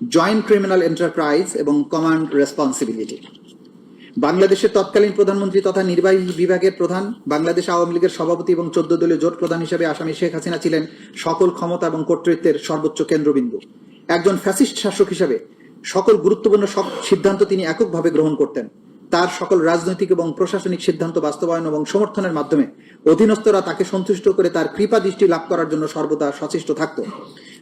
Joint criminal enterprise এবং command responsibility বাংলাদেশের তৎকালীন প্রধানমন্ত্রী তথা নির্বাহী বিভাগের প্রধান, বাংলাদেশ আওয়ামী লীগের সভাপতি এবং চোদ্দ দলীয় জোট প্রধান হিসেবে আসামি শেখ হাসিনা ছিলেন সকল ক্ষমতা এবং কর্তৃত্বের সর্বোচ্চ কেন্দ্রবিন্দু। একজন ফ্যাসিস্ট শাসক হিসেবে সকল গুরুত্বপূর্ণ সব সিদ্ধান্ত তিনি এককভাবে গ্রহণ করতেন। তার সকল রাজনৈতিক এবং প্রশাসনিক সিদ্ধান্ত বাস্তবায়ন এবং সমর্থনের মাধ্যমে অধীনস্থরা তাকে সন্তুষ্ট করে তার কৃপা দৃষ্টি লাভ করার জন্য সর্বদা সচেষ্ট থাকত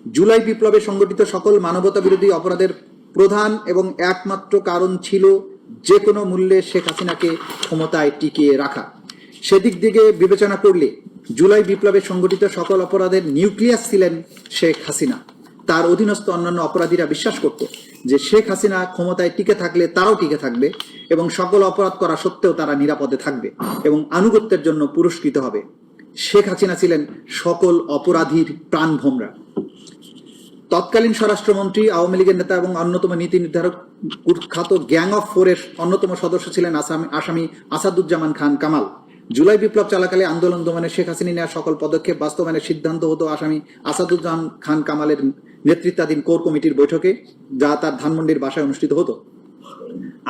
জুলাই বিপ্লবে সংগঠিত সকল মানবতা বিরোধী অপরাধের প্রধান এবং একমাত্র কারণ ছিল যে কোনো মূল্যে শেখ হাসিনাকে ক্ষমতায় টিকিয়ে রাখা। সেদিক দিকে বিবেচনা করলে জুলাই বিপ্লবে সংগঠিত সকল অপরাধের নিউক্লিয়াস ছিলেন শেখ হাসিনা। তার অধীনস্থ অন্যান্য অপরাধীরা বিশ্বাস করত যে শেখ হাসিনা ক্ষমতায় টিকে থাকলে তারাও টিকে থাকবে এবং সকল অপরাধ করা সত্ত্বেও তারা নিরাপদে থাকবে এবং আনুগত্যের জন্য পুরস্কৃত হবে। শেখ হাসিনা ছিলেন সকল অপরাধীর প্রাণভোমরা। তৎকালীন স্বরাষ্ট্রমন্ত্রী, আওয়ামী লীগের নেতা এবং অন্যতম নীতি নির্ধারক কুখ্যাত গ্যাং অফ ফোরের অন্যতম সদস্য ছিলেন আসামি আসামি আসাদুজ্জামান খান কামাল। জুলাই বিপ্লব চলাকালে আন্দোলন দমনে শেখ হাসিনা নেওয়া সকল পদক্ষেপ বাস্তবায়নের সিদ্ধান্ত হতো আসামি আসাদুজ্জামান খান কামালের নেতৃত্বাধীন কোর কমিটির বৈঠকে, যা তার ধানমন্ডির বাসায় অনুষ্ঠিত হতো।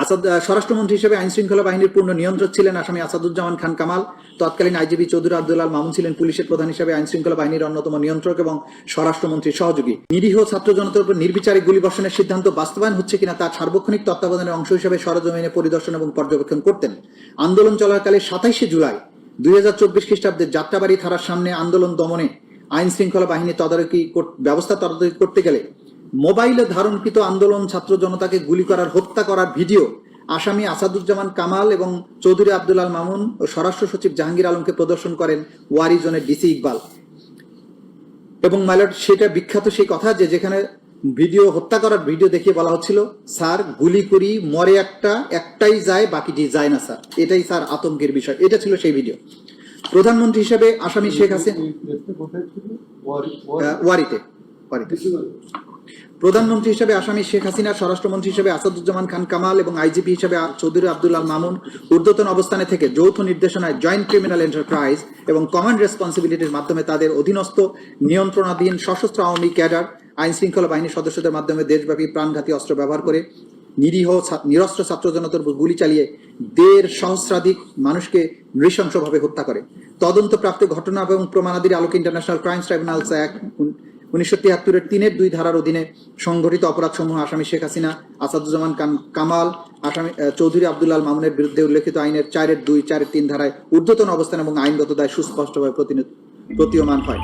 আসাদ স্বরাষ্ট্রমন্ত্রী হিসেবে আইন শৃঙ্খলা বাহিনীর পূর্ণ নিয়ন্ত্রক ছিলেন আসামি আসাদুজ্জামান খান কামাল। তৎকালীন আইজিপি চৌধুরী আব্দুল্লাহ মামুন ছিলেন পুলিশের প্রধান হিসেবে আইন শৃঙ্খলা বাহিনীর অন্যতম নিয়ন্ত্রক এবং স্বরাষ্ট্রমন্ত্রীর সহযোগী। নিরীহ ছাত্র জনতার উপর নির্বিচারে গুলিবর্ষণের সিদ্ধান্ত বাস্তবায়ন হচ্ছে কিনা তার সার্বক্ষণিক তত্ত্বাবধানের অংশ হিসেবে সরজমিনে পরিদর্শন এবং পর্যবেক্ষণ করতেন। আন্দোলন চলাকালে সাতাইশে জুলাই দুই হাজার চব্বিশ খ্রিস্টাব্দে যাত্রাবাড়ি থানার সামনে আন্দোলন দমনে আইন শৃঙ্খলা বাহিনী তদারকি ব্যবস্থা তদারকি করতে গেলে মোবাইলে ধারণকৃত আন্দোলন ছাত্র জনতাকে গুলি করার হত্যা করার ভিডিও আসামি আসাদুজ্জামান কামাল এবং চৌধুরী আব্দুল আল মামুন ও স্বরাষ্ট্র সচিব জাহাঙ্গীর আলমকে প্রদর্শন করেন ওয়ারি জোনের ডিসি ইকবাল এবং মাইলট সেটা বিখ্যাত সেই কথা যে যেখানে ভিডিও হত্যা করার ভিডিও দেখিয়ে বলা হচ্ছিল স্যার গুলি করি মরে একটা একটাই যায় বাকিটি যায় না স্যার এটাই স্যার আতঙ্কের বিষয় এটা ছিল সেই ভিডিও প্রধানমন্ত্রী হিসেবে আসামি শেখ হাসিনা ওয়ারিতে ওয়ারিতে প্রধানমন্ত্রী হিসেবে আসামি শেখ হাসিনা, স্বরাষ্ট্রমন্ত্রী হিসেবে আসাদুজ্জামান খান কামাল এবং আইজিপি হিসেবে চৌধুরী আব্দুল্লাহ মামুন ঊর্ধ্বতন অবস্থানে থেকে যৌথ নির্দেশনায় জয়েন্ট ক্রিমিনাল এন্টারপ্রাইজ এবং কমান্ড রেসপন্সিবিলিটির মাধ্যমে তাদের অধীনস্থ নিয়ন্ত্রণাধীন সশস্ত্র আওয়ামী ক্যাডার, আইন শৃঙ্খলা বাহিনীর সদস্যদের মাধ্যমে দেশব্যাপী প্রাণঘাতী অস্ত্র ব্যবহার করে নিরীহ নিরস্ত্র ছাত্র জনতার উপর গুলি চালিয়ে দেড় সহস্রাধিক মানুষকে নৃশংসভাবে হত্যা করে। তদন্তপ্রাপ্ত ঘটনা এবং প্রমাণাদির আলোকে ইন্টারন্যাশনাল ক্রাইমস ট্রাইব্যুনালস অ্যাক্ট উনিশশো তিয়াত্তরের তিনের দুই ধারার অধীনে সংগঠিত অপরাধসমূহ আসামি শেখ হাসিনা, আসাদুজ্জামান কামাল, আসামি চৌধুরী আবদুল্লাহ মামুনের বিরুদ্ধে উল্লেখিত আইনের চারের দুই, চারের তিন ধারায় ঊর্ধ্বতন অবস্থান এবং আইনগত দায় সুস্পষ্টভাবে প্রতীয়মান হয়।